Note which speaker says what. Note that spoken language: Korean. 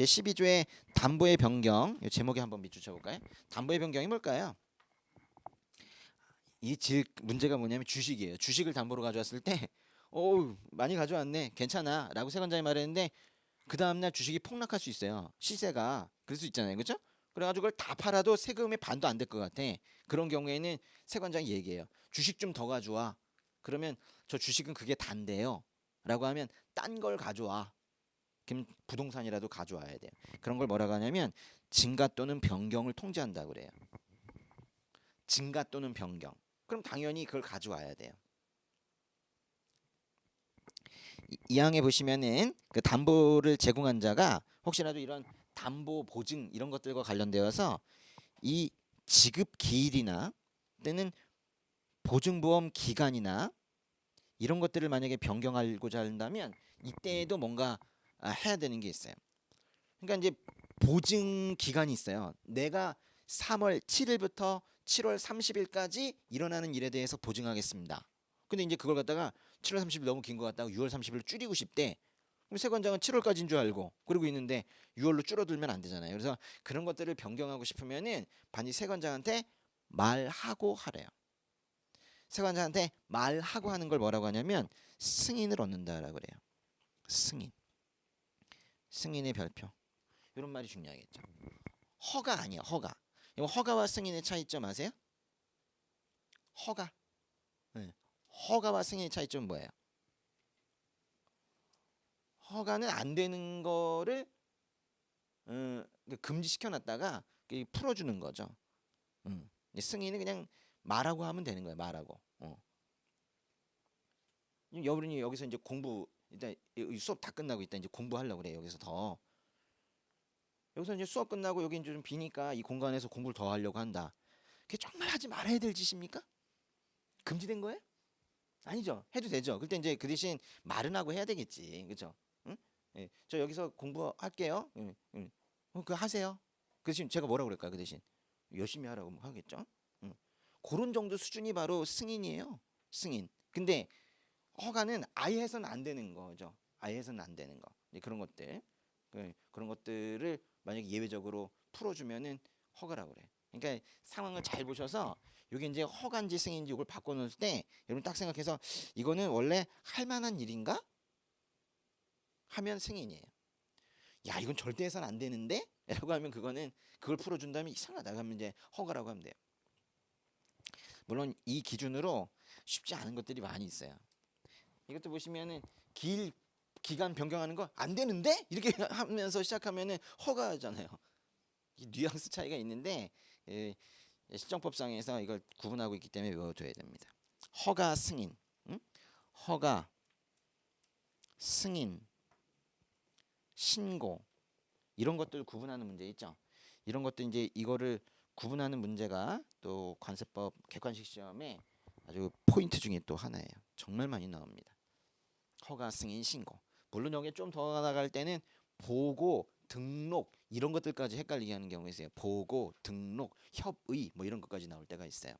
Speaker 1: 제 12조의 담보의 변경 이 제목에 한번 밑줄 볼까요? 담보의 변경이 뭘까요? 이 즉 문제가 뭐냐면 주식이에요. 주식을 담보로 가져왔을 때, 오 많이 가져왔네, 괜찮아라고 세관장이 말했는데 그 다음날 주식이 폭락할 수 있어요. 시세가 그럴 수 있잖아요, 그렇죠? 그래가지고 그걸 다 팔아도 세금의 반도 안 될 것 같아. 그런 경우에는 세관장이 얘기해요. 주식 좀 더 가져와. 그러면 저 주식은 그게 단데요. 라고 하면 딴 걸 가져와. 부동산이라도 가져와야 돼요. 그런 걸 뭐라고 하냐면 증가 또는 변경을 통제한다 그래요. 증가 또는 변경. 그럼 당연히 그걸 가져와야 돼요. 이- 이 항에 보시면은 그 담보를 제공한 자가 혹시라도 이런 담보 보증 이런 것들과 관련되어서 이 지급 기일이나 또는 보증보험 기간이나 이런 것들을 만약에 변경하고자 한다면 이때에도 뭔가 아, 해야 되는 게 있어요. 그러니까 이제 보증 기간이 있어요. 내가 3월 7일부터 7월 30일까지 일어나는 일에 대해서 보증하겠습니다. 근데 이제 그걸 갖다가 7월 30일 너무 긴 것 같다고 6월 30일로 줄이고 싶대. 그럼 세관장은 7월까지인 줄 알고 그러고 있는데 6월로 줄어들면 안 되잖아요. 그래서 그런 것들을 변경하고 싶으면은 반드시 세관장한테 말하고 하래요. 세관장한테 말하고 하는 걸 뭐라고 하냐면 승인을 얻는다라고 그래요. 승인. 승인의 별표. 이런 말이 중요하겠죠. 허가 아니야. 허가. 허가와 승인의 차이점 아세요? 허가. 네. 허가와 승인의 차이점 뭐예요? 허가는 안 되는 거를 어, 금지시켜 놨다가 풀어주는 거죠. 음. 승인은 그냥 말하고 하면 되는 거예요. 말하고. 어. 여러분이 여기서 이제 공부 일단 이 수업 다 끝나고 있다 이제 공부하려고 그래 여기서 더. 여기서 이제 수업 끝나고 여기 이제 좀 비니까 이 공간에서 공부를 더 하려고 한다. 그게 정말 하지 말아야 될 짓입니까? 금지된 거예요? 아니죠. 해도 되죠. 그때 이제 그 대신 말은 하고 해야 되겠지. 그죠? 응? 예. 저 여기서 공부할게요. 응, 응. 어, 그 하세요. 그 대신 제가 뭐라고 그럴까요? 그 대신 열심히 하라고 하겠죠. 응. 그런 정도 수준이 바로 승인이에요. 승인. 근데 허가는 아예 해서는 안 되는 거죠. 아예 해서는 안 되는 거. 그런 것들. 그, 그런 것들을 만약에 예외적으로 풀어주면은 허가라고 그래. 그러니까 상황을 잘 보셔서 이게 이제 허가인지 승인인지 이걸 바꿔놓을 때 여러분 딱 생각해서 이거는 원래 할 만한 일인가? 하면 승인이에요. 야 이건 절대 해서는 안 되는데? 라고 하면 그거는 그걸 풀어준다면 이상하다 하면 이제 허가라고 하면 돼요. 물론 이 기준으로 쉽지 않은 것들이 많이 있어요. 이것도 보시면은 길 기간 변경하는 거 안 되는데 이렇게 하면서 시작하면은 허가잖아요. 이 뉘앙스 차이가 있는데 예, 실정법상에서 이걸 구분하고 있기 때문에 외워둬야 됩니다. 허가 승인, 응? 허가 승인, 신고 이런 것들 구분하는 문제 있죠. 이런 것도 이제 이거를 구분하는 문제가 또 관세법 객관식 시험에 아주 포인트 중에 또 하나예요. 정말 많이 나옵니다. 허가 승인 신고. 물론 여기에 좀더 나갈 때는 보고 등록 이런 것들까지 헷갈리게 하는 경우가 있어요. 보고 등록 협의 뭐 이런 것까지 나올 때가 있어요.